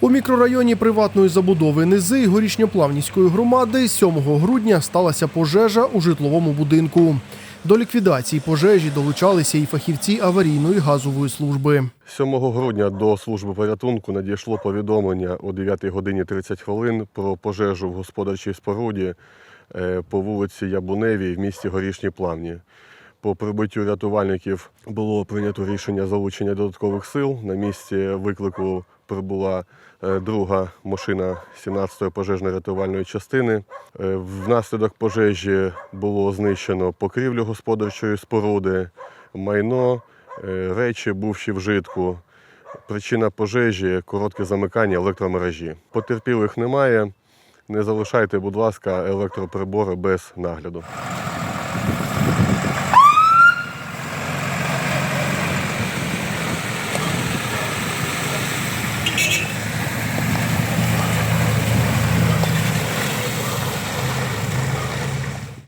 У мікрорайоні приватної забудови Низи горішньоплавнівської громади 7 грудня сталася пожежа у житловому будинку. До ліквідації пожежі долучалися і фахівці аварійної газової служби. 7 грудня до служби порятунку надійшло повідомлення о 9 годині 30 хвилин про пожежу в господарчій споруді е, по вулиці Ябуневій в місті Горішні Плавні. По прибиттю рятувальників було прийнято рішення залучення додаткових сил. На місці виклику прибула е, друга машина 17-ї пожежно-рятувальної частини. Е, Внаслідок пожежі було знищено покрівлю господарчої споруди, майно, е, речі, бувші в житку. Причина пожежі коротке замикання електромережі. Потерпілих немає. Не залишайте, будь ласка, електроприбори без нагляду.